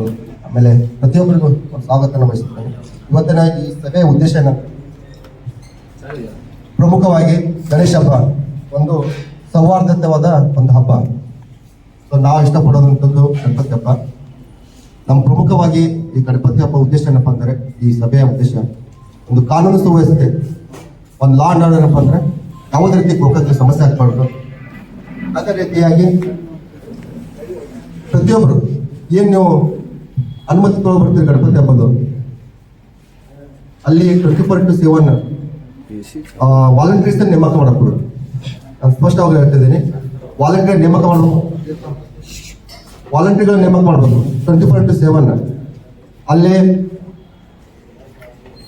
ಆಮೇಲೆ ಪ್ರತಿಯೊಬ್ಬರಿಗೂ ಸ್ವಾಗತನ ಬಯಸುತ್ತೇನೆ ಇವತ್ತಿನ ಈ ಸಭೆಯ ಉದ್ದೇಶ ಏನ? ಪ್ರಮುಖವಾಗಿ ಗಣೇಶ ಹಬ್ಬ ಒಂದು ಸೌಹಾರ್ದತವಾದ ಒಂದು ಹಬ್ಬ. ಸೊ ನಾವು ಇಷ್ಟಪಡೋದಂಥದ್ದು ಗಣಪತಿ ಹಬ್ಬ. ನಮ್ಮ ಪ್ರಮುಖವಾಗಿ ಈ ಗಣಪತಿ ಹಬ್ಬ ಉದ್ದೇಶ ಏನಪ್ಪ ಅಂದರೆ, ಈ ಸಭೆಯ ಉದ್ದೇಶ ಒಂದು ಕಾನೂನು ಸುವ್ಯವಸ್ಥೆ. ಒಂದು ಲಾ ಅಂಡ್ ಆರ್ಡರ್ ಏನಪ್ಪ ಅಂದರೆ, ಯಾವುದೇ ರೀತಿ ಗೋಕಾಕ್ಕೆ ಸಮಸ್ಯೆ ಆಗ್ಬಾರ್ದು. ಅದೇ ರೀತಿಯಾಗಿ ಪ್ರತಿಯೊಬ್ಬರು, ಏನು ನೀವು ಅನುಮತಿ ತಗೊಳ್ಬರ್ತೀರಿ ಗಣಪತಿ ಹಬ್ಬದು ಅಲ್ಲಿ twenty four into seven volunteers ನೇಮಕ ಮಾಡಬೇಕು ನಾನು ಸ್ಪಷ್ಟವಾಗಿ ಹೇಳ್ತಿದ್ದೀನಿ ವಾಲಂಟಿಯರ್ ನೇಮಕ ಮಾಡಬೇಕು ವಾಲಂಟಿಯರ್ಗಳ ನೇಮಕ ಮಾಡಬಹುದು ಟ್ವೆಂಟಿ ಫೋರ್ ಇಂಟು ಸೆವೆನ್. ಅಲ್ಲಿ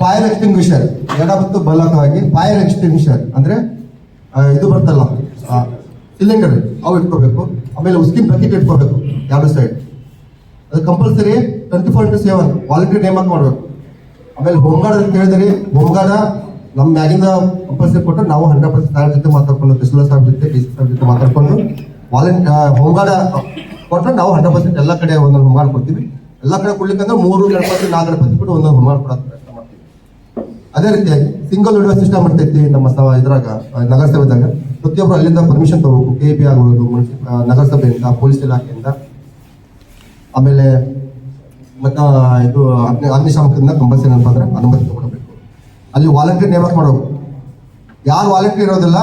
ಫೈರ್ ಎಕ್ಸ್ಟಿಂಗ್ವಿಷರ್, ಎಡ ಮತ್ತು ಬಲಕವಾಗಿ ಫೈರ್ ಎಕ್ಸ್ಟಿಂಗ್ವಿಷರ್, ಅಂದ್ರೆ ಇದು ಬರ್ತಲ್ಲ ಸಿಲಿಂಡರ್, ಅವು ಇಟ್ಕೋಬೇಕು. ಆಮೇಲೆ ಉಸ್ಕಿನ್ ಬಕೆಟ್ ಇಟ್ಕೋಬೇಕು, ಎರಡು ಸೈಡ್. ಅದು compulsory twenty four into seven volunteer ನೇಮಕ ಮಾಡಬೇಕು. ಆಮೇಲೆ ಹೋಮ್ಗಾರ್ಡ್ ಅಂತ ಹೇಳಿದ್ರಿ ಹೋಮ್ಗಾರ್ಡ ನಮ್ಮ ಮ್ಯಾಗಿಂದ ಕಂಪಲ್ಸರಿ ಕೊಟ್ಟು ನಾವು ಹಂಡ್ರೆಡ್ ಪರ್ಸೆಂಟ್ ಸಾಹೇಬ್ ಜೊತೆ ಮಾತಾಡ್ಕೊಂಡು ತಹಸೀಲ್ದಾರ್ ಸಾಹೇಬ್ ಜೊತೆ ಡಿ ಸಿ ಜೊತೆ ಮಾತಾಡ್ಕೊಂಡು ವಾಲಂಟ್ ಹೋಮ್ಗಾರ್ಡ ಕೊಟ್ಟರೆ ನಾವು ಹಂಡ್ರೆಡ್ ಪರ್ಸೆಂಟ್ ಎಲ್ಲ ಕಡೆ ಒಂದೊಂದು ಹೋಮ್ಗಾರ್ಡ್ ಕೊಡ್ತೀವಿ. ಎಲ್ಲ ಕಡೆ ಕೊಡ್ಲಿಕ್ಕಂದ್ರೆ ಮೂರು ಗಣಪತಿ, ನಾಲ್ಕು ಗಣಪತಿ ಬಿಟ್ಟು ಒಂದೊಂದು ಹೋಮ್ಗಾರ್ಡ್ ಪ್ರಯತ್ನ ಮಾಡ್ತೀವಿ. ಅದೇ ರೀತಿ ಸಿಂಗಲ್ ವಿಂಡೋ ಸಿಸ್ಟಮ್ ಇರ್ತೈತಿ ನಮ್ಮ ಸ, ಇದ್ರಾಗ ನಗರಸಭೆದಾಗ. ಪ್ರತಿಯೊಬ್ಬರು ಅಲ್ಲಿಂದ ಪರ್ಮಿಷನ್ ತಗೋಬೇಕು ಕೆ ಪಿ ಆಗ್ಬೋದು ಮುನ್ಸಿಪ ನಗರಸಭೆಯಿಂದ ಪೊಲೀಸ್ ಇಲಾಖೆಯಿಂದ. ಆಮೇಲೆ ಮತ್ತ ಇದು ಅಗ್ನಿ ಅಗ್ನಿಶಾಮಕದಿಂದ ಕಂಪಲ್ಸರಿ ಏನಪ್ಪ ಅಂದರೆ ಅನುಮತಿ ತಗೊಳ್ಬೇಕು. ಅಲ್ಲಿ ವಾಲಂಟಿಯರ್ ನೇಮಕ ಮಾಡೋದು ಯಾರು ವಾಲಂಟಿಯರ್ ಇರೋದಿಲ್ಲ,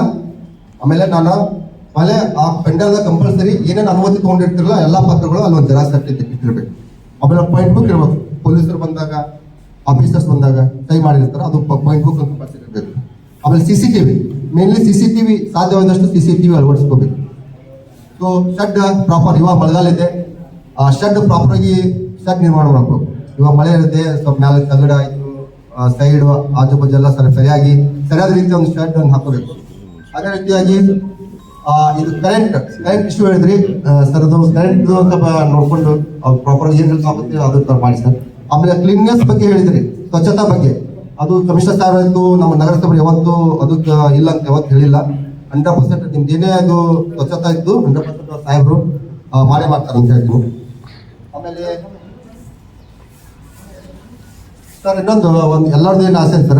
ಆಮೇಲೆ ನಾನು ಆಮೇಲೆ ಆ ಪೆಂಡಲ್ದ ಕಂಪಲ್ಸರಿ ಏನೇನು ಅನುಮತಿ ತಗೊಂಡಿರ್ತಿರಲ್ಲ ಎಲ್ಲ ಪತ್ರಗಳು ಅಲ್ಲಿ ಒಂದು ಜೆರಾಕ್ಸ್ ಸರ್ಟಿಫಿಕೇಟ್ ಆಮೇಲೆ ಪಾಯಿಂಟ್ ಬುಕ್ ಇರಬೇಕು ಪೊಲೀಸರು ಬಂದಾಗ ಆಫೀಸರ್ಸ್ ಬಂದಾಗ ಕೈ ಮಾಡಿರ್ತಾರೆ. ಅದು ಪಾಯಿಂಟ್ ಬುಕ್ ಕಂಪಲ್ಸರಿ ಇರಬೇಕು. ಆಮೇಲೆ C C TV mainly C C TV ಸಾಧ್ಯವಾದಷ್ಟು ಸಿ ಸಿ ಟಿವಿ ಅಳವಡಿಸ್ಕೋಬೇಕು. ಸೊ ಶೆಡ್ ಪ್ರಾಪರ್ ಇವಾಗ ಮಳೆಗಾಲ ಇದೆ. ಆ ಶೆಡ್ ಪ್ರಾಪರ್ ಆಗಿ ಶೆಡ್ ನಿರ್ಮಾಣ ಮಾಡಬೇಕು. ಇವಾಗ ಮಳೆ ಇರುತ್ತೆ, ಸ್ವಲ್ಪ ಮೇಲೆ ತಗಡ ಆಯ್ತು ಸೈಡ್ ಆಜು ಬಾಜು ಎಲ್ಲ ಸರಿ ಸರಿಯಾಗಿ, ಸರಿಯಾದ ರೀತಿ ಒಂದು ಶೆಡ್ ಒಂದು ಹಾಕೋಬೇಕು. ಅದೇ ರೀತಿಯಾಗಿ ಇದು ಕರೆಂಟ್ ಕರೆಂಟ್ ಇಶ್ಯೂ ಹೇಳಿದ್ರಿ. ಸರ್ ಅದು ಕರೆಂಟ್ ಸ್ವಲ್ಪ ನೋಡ್ಕೊಂಡು ಪ್ರಾಪರ್ ಏನ್ ಆಗುತ್ತೆ ಅದು ತರ ಮಾಡಿ ಸರ್ ಆಮೇಲೆ ಕ್ಲೀನ್ನೆಸ್ ಬಗ್ಗೆ ಹೇಳಿದ್ರಿ, ಸ್ವಚ್ಛತಾ ಬಗ್ಗೆ. ಅದು ಕಮಿಷನರ್ ಸಾಹೇಬ್ ಆಯ್ತು, ನಮ್ಮ ನಗರಸಭೆ ಯಾವತ್ತು ಅದಕ್ಕೆ ಇಲ್ಲ ಅಂತ ಯಾವತ್ತು ಹೇಳಿಲ್ಲ. ಹಂಡ್ರೆಡ್ ಪರ್ಸೆಂಟ್ ನಿಮ್ದು ಏನೇ ಅದು ಸ್ವಚ್ಛತಾ ಇತ್ತು ಹಂಡ್ರೆಡ್ ಪರ್ಸೆಂಟ್ ಸಾಹೇಬ್ರು ಮಾಡೇ ಮಾಡ್ತಾರೆ ಅಂತ ಹೇಳ್ತೀನಿ ಆಮೇಲೆ ಸರ್ ಇನ್ನೊಂದು ಒಂದು ಎಲ್ಲರದ್ದು ಏನು ಆಸೆ ಸರ್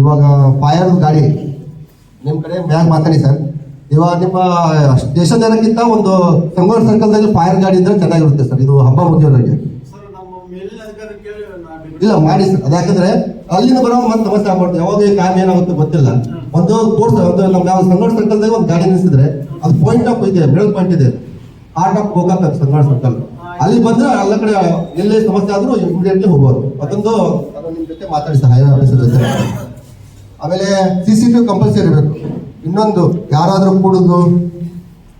ಇವಾಗ ಫೈರ್ ಗಾಡಿ ನಿಮ್ಮ ಕಡೆ ಮ್ಯಾಗ್ ಮಾತಾಡಿ ಸರ್. ಇವಾಗ ನಿಮ್ಮ ಸ್ಟೇಷನ್ ಜನಕ್ಕಿಂತ ಒಂದು ಸಂಗೋರ್ ಸರ್ಕಲ್ದಲ್ಲಿ ಫೈರ್ ಗಾಡಿ ಇದ್ರೆ ಚೆನ್ನಾಗಿರುತ್ತೆ ಸರ್ ಇದು ಹಬ್ಬ ಮುಗಿಯೋರಿಗೆ. ಇಲ್ಲ ಮಾಡಿ ಸರ್ ಅದಾಕಂದ್ರೆ ಅಲ್ಲಿಂದ ಬರೋ ಮತ್ತೆ ಸಮಸ್ಯೆ ಆಗ್ಬಾರ್ದು ಯಾವಾಗ ಈ ಕಾರಣ ಏನಾಗುತ್ತೆ ಗೊತ್ತಿಲ್ಲ. ಒಂದು ಕೋರ್ಸ್ ಒಂದು ಯಾವ ಸರ್ಕಲ್ದಲ್ಲಿ ಸರ್ಕಲ್ದಾಗ ಒಂದು ಗಾಡಿ ನಿಲ್ಸಿದ್ರೆ ಅದು ಪಾಯಿಂಟ್ ಆಫ್ ಇದೆ ಮಿಡಲ್ ಪಾಯಿಂಟ್ ಇದೆ. ಆರ್ಟ್ ಆಫ್ ಹೋಗಕ್ಕೆ ಸಂಗೋರ್ ಸರ್ಕಲ್ ಅಲ್ಲಿ ಬಂದ್ರೆ ಅಲ್ಲ ಕಡೆ ಎಲ್ಲೇ ಸಮಸ್ಯೆ ಆದ್ರೂ ಇಮಿಡಿಯೇಟ್ಲಿ ಹೋಗ್ಬೋದು ಅದೊಂದು ಅದು ನಿಮ್ ಜೊತೆ ಮಾತಾಡಿ ಸಹಾಯ ಆಮೇಲೆ ಸಿ ಸಿ ಟಿವಿ ಕಂಪಲ್ಸರಿ ಇರಬೇಕು. ಇನ್ನೊಂದು, ಯಾರಾದರೂ ಕೂಡುದು,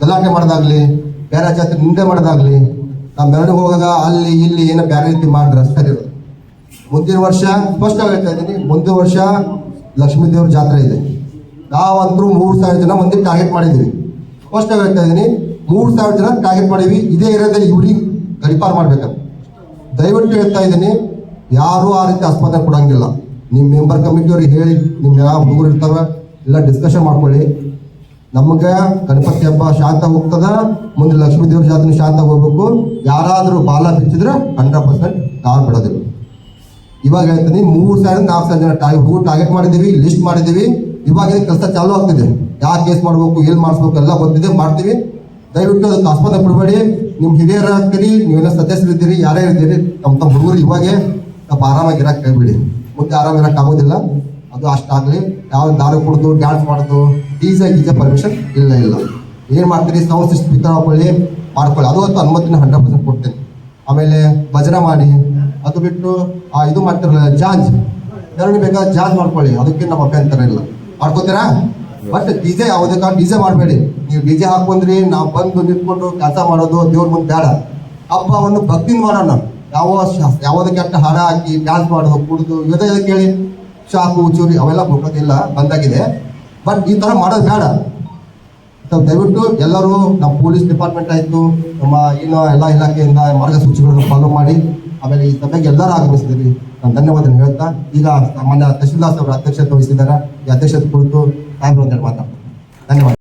ಗಲಾಟೆ ಮಾಡೋದಾಗ್ಲಿ, ಬೇರೆ ಜಾತ್ರೆ ನಿಂದೆ ಮಾಡೋದಾಗ್ಲಿ, ನಾವು ಮೆರವಣಿಗೆ ಹೋಗಾಗ ಅಲ್ಲಿ ಇಲ್ಲಿ ಏನೋ ಬೇರೆ ರೀತಿ ಮಾಡಿದ್ರೆ ಸರಿ ಮುಂದಿನ ವರ್ಷ ಸ್ಪಷ್ಟ ಹೇಳ್ತಾ ಇದ್ದೀನಿ, ಮುಂದಿನ ವರ್ಷ ಲಕ್ಷ್ಮೀ ದೇವ್ರ ಜಾತ್ರೆ ಇದೆ. ನಾವಂತರೂ ಮೂರು ಸಾವಿರ ಜನ ಮಂದಿ ಟಾರ್ಗೆಟ್ ಮಾಡಿದ್ದೀವಿ. ಸ್ಪಷ್ಟ ಹೇಳ್ತಾ ಇದ್ದೀನಿ, ಮೂರು ಸಾವಿರ ಜನ ಟಾರ್ಗೆಟ್ ಮಾಡಿವಿ ಇದೇ ಏರಿಯಾದಲ್ಲಿ ಇವ್ರಿಗೆ ಗಡಿಪಾರು ಮಾಡ್ಬೇಕಂತ. ದಯವಿಟ್ಟು ಹೇಳ್ತಾ ಇದ್ದೀನಿ ಯಾರೂ ಆ ರೀತಿ ಆಸ್ಪತ್ರೆ ಕೊಡಂಗಿಲ್ಲ. ನಿಮ್ಮ ಮೆಂಬರ್ ಕಮಿಟಿಯವ್ರಿಗೆ ಹೇಳಿ ನಿಮ್ಮ ಯಾವ ಹುಡುಗರು ಇರ್ತಾವೆ ಇಲ್ಲ ಡಿಸ್ಕಷನ್ ಮಾಡ್ಕೊಳ್ಳಿ. ನಮಗೆ ಗಣಪತಿ ಹಬ್ಬ ಶಾಂತ ಹೋಗ್ತದ, ಮುಂದೆ ಲಕ್ಷ್ಮೀ ದೇವ್ರ ಜಾತ್ರೆ ಶಾಂತ ಹೋಗ್ಬೇಕು. ಯಾರಾದರೂ ಬಾಲ ಬಿಚ್ಚಿದ್ರೆ ಹಂಡ್ರೆಡ್ ಪರ್ಸೆಂಟ್ ನಾವು ಬಿಡೋದಿಲ್ಲ. ಇವಾಗ ಹೇಳ್ತೀನಿ, ಮೂರು ಸಾವಿರ ನಾಲ್ಕು ಸಾವಿರ ಜನ ಟಾರ್ಗೆ ಹುಡುಗರು ಟಾರ್ಗೆಟ್ ಮಾಡಿದ್ದೀವಿ ಲಿಸ್ಟ್ ಮಾಡಿದ್ದೀವಿ. ಇವಾಗ ಕೆಲಸ ಚಾಲೂ ಆಗ್ತಿದೆ? ಯಾವ ಕೇಸ್ ಮಾಡಬೇಕು ಎಲ್ಲಿ ಮಾಡಿಸ್ಬೇಕು, ಎಲ್ಲ ಗೊತ್ತಿದೆ, ಮಾಡ್ತೀವಿ. ದಯವಿಟ್ಟು ಅದಕ್ಕೆ ಆಸ್ಪತ್ರೆ ಬಿಡಬೇಡಿ. ನಿಮ್ಮ ಹಿರಿಯರ ಕರಿ ನೀವೆಲ್ಲ ಸದಸ್ಯರಿದ್ದೀರಿ, ಯಾರೇ ಇದ್ದೀರಿ, ತಮ್ಮ ತಮ್ಮ ಹುಡುಗರು ಇವಾಗೆ ಸ್ವಲ್ಪ ಆರಾಮಾಗಿ ಇರಕ್ಕೆ ಹೇಳ್ಬಿಡಿ ಮುಂದೆ ಆರಾಮ ಇರಕ್ಕೆ ಆಗೋದಿಲ್ಲ. ಅದು ಅಷ್ಟಾಗಲಿ ಯಾವ ದಾರು ಕುಡಿದು ಡ್ಯಾನ್ಸ್ ಮಾಡೋದು ಡಿಜೆ ಗೀಜೆ ಪರ್ಮಿಷನ್ ಇಲ್ಲ ಇಲ್ಲ. ಏನು ಮಾಡ್ತೀರಿ? ಸೌಂಡ್ ಸಿಸ್ಟಮ್ ಸ್ಪೀಕರ್ ಹಾಕೊಳ್ಳಿ ಮಾಡ್ಕೊಳ್ಳಿ. ಅದು ಅಂತ ಅನುಮತಿನ ಹಂಡ್ರೆಡ್ ಪರ್ಸೆಂಟ್ ಕೊಡ್ತೀನಿ. ಆಮೇಲೆ ಭಜನೆ ಮಾಡಿ, ಅದು ಬಿಟ್ಟು, ಆ, ಇದು ಮಾಡ್ತಿರಲ್ಲ, ಜಾಂಜ್. ಎರಡು ಬೇಕಾದ ಜಾಂಜ್ ಮಾಡ್ಕೊಳ್ಳಿ. ಅದಕ್ಕೆ ನಮ್ಮ ಅಭ್ಯಂತರ ಇಲ್ಲ. ಮಾಡ್ಕೋತೀರಾ? ಬಟ್ ಡಿಜೆ ಯಾವುದೇ ಡಿಜೆ ಮಾಡಬೇಡಿ. ನೀವು ಡಿಜೆ ಹಾಕೊಂಡ್ರಿ, ನಾವು ಬಂದು ನಿಂತ್ಕೊಂಡು ಕೆಲಸ ಮಾಡೋದು ದೇವ್ರ ಮುಂದೆ ಬೇಡ. ಹಬ್ಬವನ್ನು ಭಕ್ತಿಯಿಂದ ಮಾಡೋಣ. ಯಾವ ಯಾವುದಕ್ಕೆ ಯಾವುದೇ ಕೆಟ್ಟ ಹಾಡ ಹಾಕಿ ಡ್ಯಾನ್ಸ್ ಮಾಡೋದು ಕುಡಿದು ಇದೇ ಕೇಳಿ ಶಾಕು ಚೂರಿ ಅವೆಲ್ಲ ಕೊಡೋದಿಲ್ಲ ಬಂದಾಗಿದೆ. ಬಟ್ ಈ ಥರ ಮಾಡೋದು ಬೇಡ. ಸೊ ದಯವಿಟ್ಟು ಎಲ್ಲರೂ ನಮ್ಮ ಪೊಲೀಸ್ ಡಿಪಾರ್ಟ್ಮೆಂಟ್ ಆಯಿತು, ನಮ್ಮ ಏನು ಎಲ್ಲ ಇಲಾಖೆಯಿಂದ ಮಾರ್ಗಸೂಚಿಗಳನ್ನು ಫಾಲೋ ಮಾಡಿ. ಆಮೇಲೆ ಈ ಸಭೆಗೆ ಎಲ್ಲರೂ ಆಗಮಿಸಿದ್ದೀರಿ. ನಾನು ಧನ್ಯವಾದ ಹೇಳ್ತಾ, ಈಗ ಸಾಮಾನ್ಯ ತಹಶೀಲ್ದಾರ್ ಅವರ ಅಧ್ಯಕ್ಷತೆ ವಹಿಸಿದ್ದಾರೆ. ಈ ಅಧ್ಯಕ್ಷತೆ ಕುರಿತು ಸಾಹೇಬ್ರು ಮಾತಾಡ್ತೀನಿ ಧನ್ಯವಾದ